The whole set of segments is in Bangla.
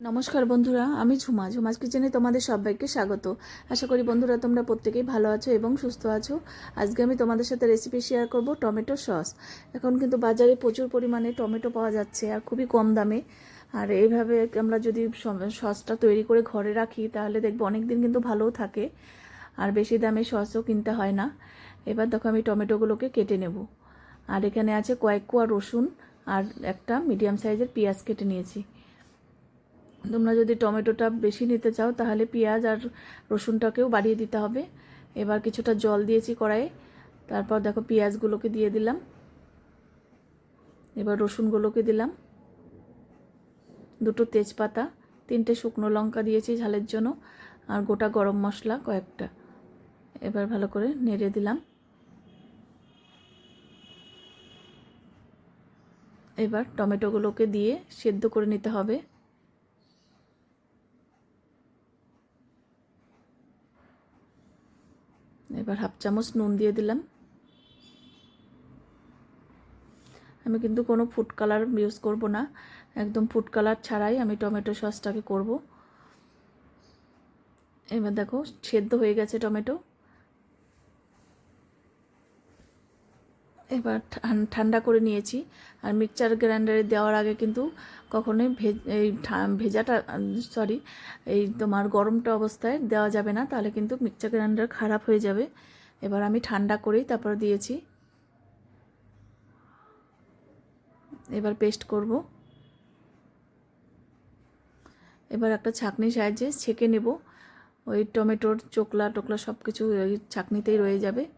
নমস্কার বন্ধুরা, আমি ঝুমা। ঝুমাজ কিচেনে তোমাদের সবাইকে স্বাগত। আশা করি বন্ধুরা তোমরা প্রত্যেকেই ভালো আছো এবং সুস্থ আছো। আজকে আমি তোমাদের সাথে রেসিপি শেয়ার করব টমেটো সস। এখন কিন্তু বাজারে প্রচুর পরিমাণে টমেটো পাওয়া যাচ্ছে আর খুবই কম দামে। আর এইভাবে আমরা যদি সসটা তৈরি করে ঘরে রাখি, তাহলে দেখব অনেক দিন কিন্তু ভালোও থাকে। আর বেশি দামে সসও কিনতে হয় না। এবার দেখো আমি টমেটোগুলোকে কেটে নেব। আর এখানে আছে কয়েক কোয়া রসুন আর একটা মিডিয়াম সাইজের পেঁয়াজ কেটে নিয়েছি। তোমরা যদি টমেটোটা বেশি নিতে চাও, তাহলে পেঁয়াজ আর রসুনটাকেও বাড়িয়ে দিতে হবে। এবার কিছুটা জল দিয়েছি কড়াইয়ে। তারপর দেখো পেঁয়াজগুলোকে দিয়ে দিলাম। এবার রসুনগুলোকে দিলাম। দুটো তেজপাতা, তিনটে শুকনো লঙ্কা দিয়েছি ঝালের জন্য, আর গোটা গরম মশলা কয়েকটা। এবার ভালো করে নেড়ে দিলাম। এবার টমেটোগুলোকে দিয়ে সেদ্ধ করে নিতে হবে। এবার হাফ চামচ নুন দিয়ে দিলাম। আমি কিন্তু কোনো ফুড কালার ইউজ করব না। একদম ফুড কালার ছাড়াই আমি টমেটো সসটাকে করব। এবার দেখো, সেদ্ধ হয়ে গেছে টমেটো। এবার ঠান- ঠান্ডা করে নিয়েছি। আর মিক্সচার গ্রাইন্ডারে দেওয়ার আগে কিন্তু কখনোই ভেজ, এই ভেজাটা সরি এই তোমার গরমটা অবস্থায় দেওয়া যাবে না, তাহলে কিন্তু মিক্সচার গ্রাইন্ডার খারাপ হয়ে যাবে। এবার আমি ঠান্ডা করেই তারপর দিয়েছি। এবার পেস্ট করব। এবার একটা ছাঁকনি সাহায্যে ছেঁকে নেব। ওই টমেটোর চোকলা টোকলা সব কিছু ওই ছাঁকনিতেই রয়ে যাবে।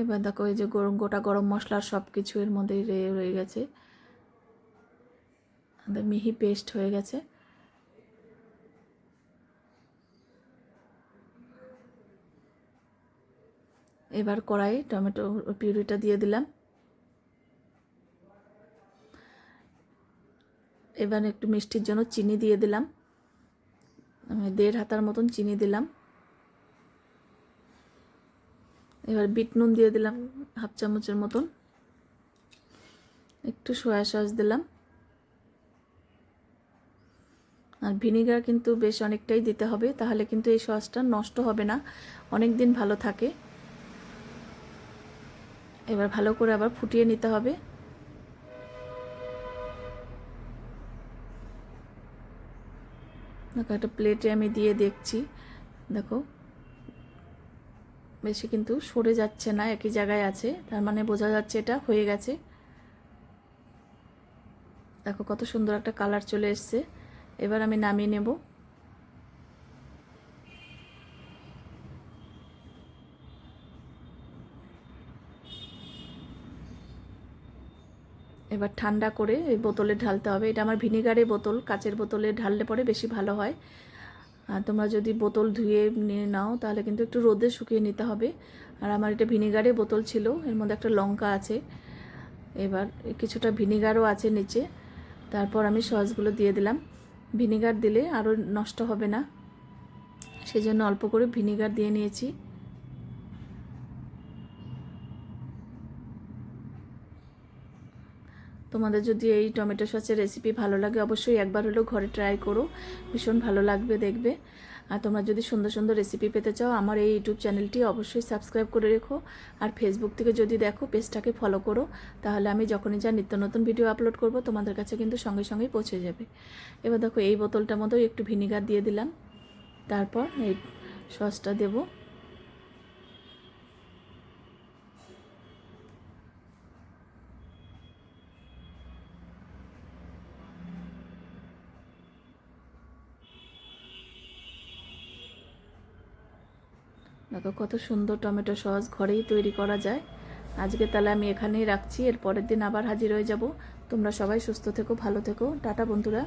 এবার দেখো এই যে গরম, গোটা গরম মশলার সব কিছু এর মধ্যে রয়ে গেছে। মিহি পেস্ট হয়ে গেছে। এবার কড়াইয়ে টমেটো পিউরিটা দিয়ে দিলাম। এবার একটু মিষ্টির জন্য চিনি দিয়ে দিলাম। আমি দেড় হাতার মতন চিনি দিলাম। এবার বিট নুন দিয়ে দিলাম হাফ চামচের মতন। একটু সয়া সস দিলাম। আর ভিনিগার কিন্তু বেশ অনেকটাই দিতে হবে, তাহলে কিন্তু এই সসটা নষ্ট হবে না অনেক দিন ভালো থাকে। এবার ভালো করে আবার ফুটিয়ে নিতে হবে। একটা প্লেটে আমি দিয়ে দেখছি। দেখো বেশি কিন্তু সরে যাচ্ছে না, একই জায়গায় আছে। তার মানে বোঝা যাচ্ছে এটা হয়ে গেছে। দেখো কত সুন্দর একটা কালার চলে এসছে। এবার আমি নামিয়ে নেব। এবার ঠান্ডা করে এই বোতলে ঢালতে হবে। এটা আমার ভিনিগারের বোতল, কাচের বোতলে ঢাললে পরে বেশি ভালো হয়। তোমরা যদি বোতল ধুয়ে নিয়ে নাও, তাহলে কিন্তু একটু রোদে শুকিয়ে নিতে হবে। আর আমার এটা ভিনেগারে বোতল ছিল, এর মধ্যে একটা লঙ্কা আছে। এবার কিছুটা ভিনেগারও আছে নিচে। তারপর আমি সসগুলো দিয়ে দিলাম। ভিনেগার দিলে আরও নষ্ট হবে না। সেজন্য অল্প করে ভিনেগার দিয়ে নিয়েছি। তোমাদের যদি এই টমেটো সসের রেসিপি ভালো লাগে, অবশ্যই একবার হলেও ঘরে ট্রাই করো। ভীষণ ভালো লাগবে দেখবে। আর তোমরা যদি সুন্দর সুন্দর রেসিপি পেতে চাও, আমার এই ইউটিউব চ্যানেলটি অবশ্যই সাবস্ক্রাইব করে রেখো। আর ফেসবুক থেকে যদি দেখো পেজটাকে ফলো করো, তাহলে আমি যখনই যা নিত্য নতুন ভিডিও আপলোড করব, তোমাদের কাছে কিন্তু সঙ্গে সঙ্গেই পৌঁছে যাবে। এবার দেখো, এই বোতলটার মধ্যেও একটু ভিনিগার দিয়ে দিলাম। তারপর এই সসটা দেবো। দেখো, কত সুন্দর টমেটো সস ঘরেই তৈরি করা যায়। আজকে তাহলে আমি এখানেই রাখছি এর পরের দিন আবার হাজির হয়ে যাব। তোমরা সবাই সুস্থ থেকো, ভালো থেকো। টাটা বন্ধুরা।